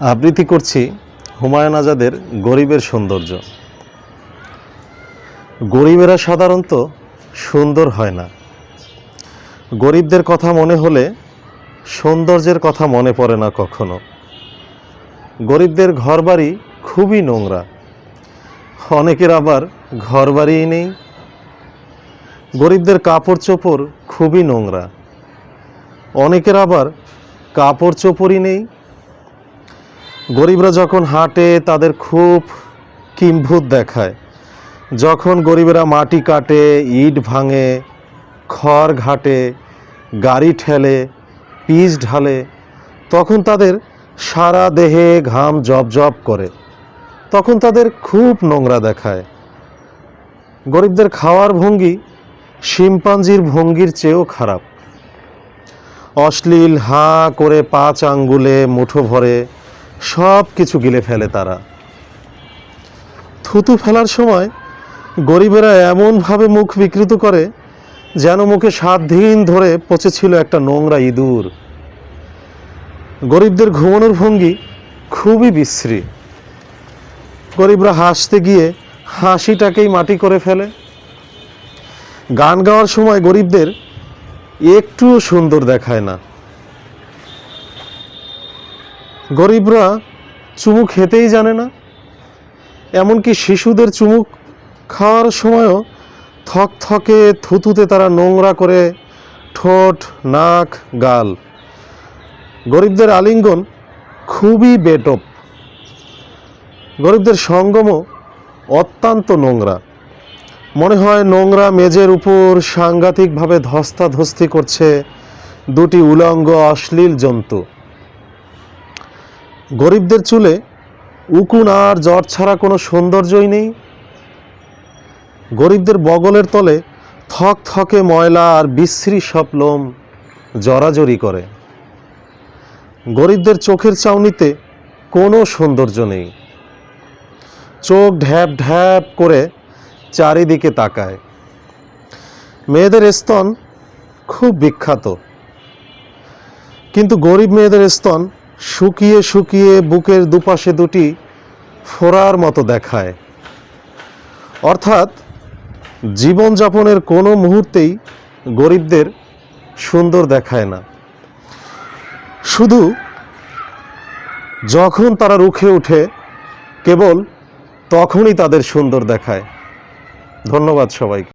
আবৃত্তি করছি হুমায়ুন আজাদের গরিবের সৌন্দর্য। গরিবেরা সাধারণত সুন্দর হয় না। গরিবদের কথা মনে হলে সৌন্দর্যের কথা মনে পড়ে না কখনো। গরিবদের ঘরবাড়ি খুবই নোংরা। অনেকের আবার ঘরবাড়িই নেই। গরিবদের কাপড় চোপড় খুবই নোংরা। অনেকের আবার কাপড় চোপড়ই নেই। গরিবরা যখন হাঁটে, তাদের খুব কিম্ভূত দেখায়। যখন গরিবেরা মাটি কাটে, ইট ভাঙে, খড় ঘাটে, গাড়ি ঠেলে, পিচ ঢালে, তখন তাদের সারা দেহে ঘাম জব জব করে। তখন তাদের খুব নোংরা দেখায়। গরিবদের খাওয়ার ভঙ্গি শিম্পাঞ্জির ভঙ্গির চেয়েও খারাপ। অশ্লীল হাঁ করে পাঁচ আঙ্গুলে মুঠো ভরে সব কিছু গিলে ফেলে তারা। থুতু ফেলার সময় গরিবেরা এমনভাবে মুখ বিকৃত করে যেন মুখে সাত দিন ধরে পচেছিল একটা নোংরা ইঁদুর। গরিবদের ঘুমানোর ভঙ্গি খুবই বিশ্রী। গরিবরা হাসতে গিয়ে হাসিটাকেই মাটি করে ফেলে। গান গাওয়ার সময় গরিবদের একটুও সুন্দর দেখায় না। গরিবরা চুমু খেতেই জানে না। এমনকি শিশুদের চুমুক খাওয়ার সময়ও থকথকে থুতুতে তারা নোংরা করে ঠোঁট, নাক, গাল। গরিবদের আলিঙ্গন খুবই বেটপ। গরিবদের সঙ্গমও অত্যন্ত নোংরা। মনে হয় নোংরা মেজের উপর সাংঘাতিকভাবে ধস্তাধস্তি করছে দুটি উলঙ্গ অশ্লীল জন্তু। গরিবদের চুলে উকুন আর জ্বর ছাড়া কোনো সৌন্দর্যই নেই। গরিবদের বগলের তলে থক থকে ময়লা আর বিশ্রী সব লোম জরাজরি করে। গরিবদের চোখের চাউনিতে কোনো সৌন্দর্য নেই। চোখ ঢ্যাপ ঢ্যাপ করে চারিদিকে তাকায়। মেয়েদের স্তন খুব বিখ্যাত। কিন্তু গরিব মেয়েদের স্তন শুকিয়ে শুকিয়ে বুকের দুপাশে দুটি ফোড়ার মতো দেখায়। অর্থাৎ জীবনযাপনের কোনো মুহূর্তেই গরিবদের সুন্দর দেখায় না। শুধু যখন তারা রুখে ওঠে, কেবল তখনই তাদের সুন্দর দেখায়। ধন্যবাদ সবাইকে।